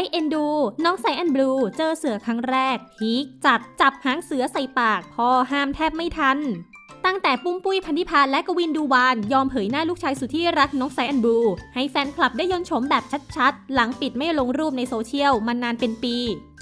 ยเอ็นดู น้องไซแอนบลู เจอเสือครั้งแรกพีคจัดจับหางเสือใส่ปาก พ่อห้ามแทบไม่ทัน ตั้งแต่ปุ้มปุ้ยพันธิพาและกวินดูวาน ยอมเผยหน้าลูกชายสุดที่รักน้องไซแอนบลู ให้แฟนคลับได้ยนชมแบบชัดๆ หลังปิดไม่ลงรูปในโซเชียลมานานเป็นปี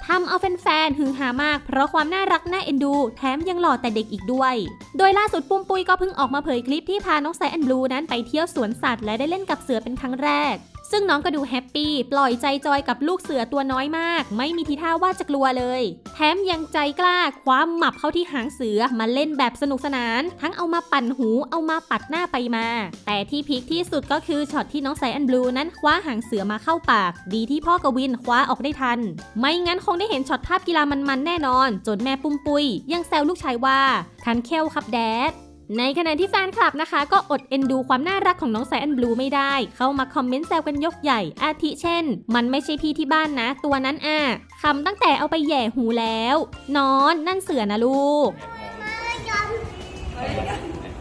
ทำเอาแฟนๆ ฮือฮามาก เพราะความน่ารักน่าเอ็นดู แถมยังหล่อแต่เด็กอีกด้วย โดยล่าสุดปุ้มปุ้ยก็เพิ่งออกมาเผยคลิปที่พาน้องไซแอนบลูนั้นไปเที่ยวสวนสัตว์และได้เล่นกับเสือเป็นครั้งแรก ซึ่งน้องก็ดูแฮปปี้ปล่อยใจจอยกับลูกเสือตัวน้อยมาก ไม่มีทีท่าว่าจะกลัวเลย แถมยังใจกล้าคว้าหมับเข้าที่หางเสือมาเล่นแบบสนุกสนาน ทั้งเอามาปั่นหูเอามาปัดหน้าไปมา แต่ที่พีคที่สุดก็คือช็อตที่น้องไซแอนบลูนั้นคว้าหางเสือมาเข้าปาก ดีที่พ่อกวินคว้าออกได้ทัน ไม่งั้นคงได้เห็นช็อตภาพกีฬามันๆแน่นอน จนแม่ปุ้มปุยยังแซวลูกชายว่าคันเคลครับแดด ในขณะที่แฟนคลับนะคะ ก็อดเอ็นดูความน่ารักของน้องไซแอนบลูไม่ได้ เข้ามาคอมเมนต์แซวกันยกใหญ่ อาทิเช่น มันไม่ใช่พี่ที่บ้านนะ ตัวนั้นอะคำตั้งแต่เอาไปแหย่หูแล้ว นอนนั่นเสือนะลูก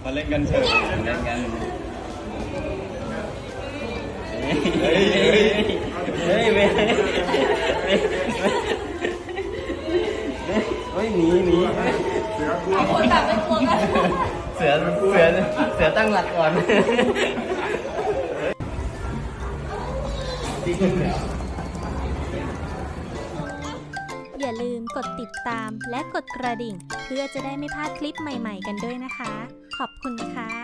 มาเล่นกันเถอะเล่นกันเฮ้ยเฮ้ยเฮ้ยไม่เฮ้ยหนีหนี เสือกลัวกันเสือเสือเสือตั้งหลักก่อนอย่าลืมกดติดตามและกดกระดิ่ง เพื่อจะได้ไม่พลาดคลิปใหม่ๆกันด้วยนะคะ ขอบคุณค่ะ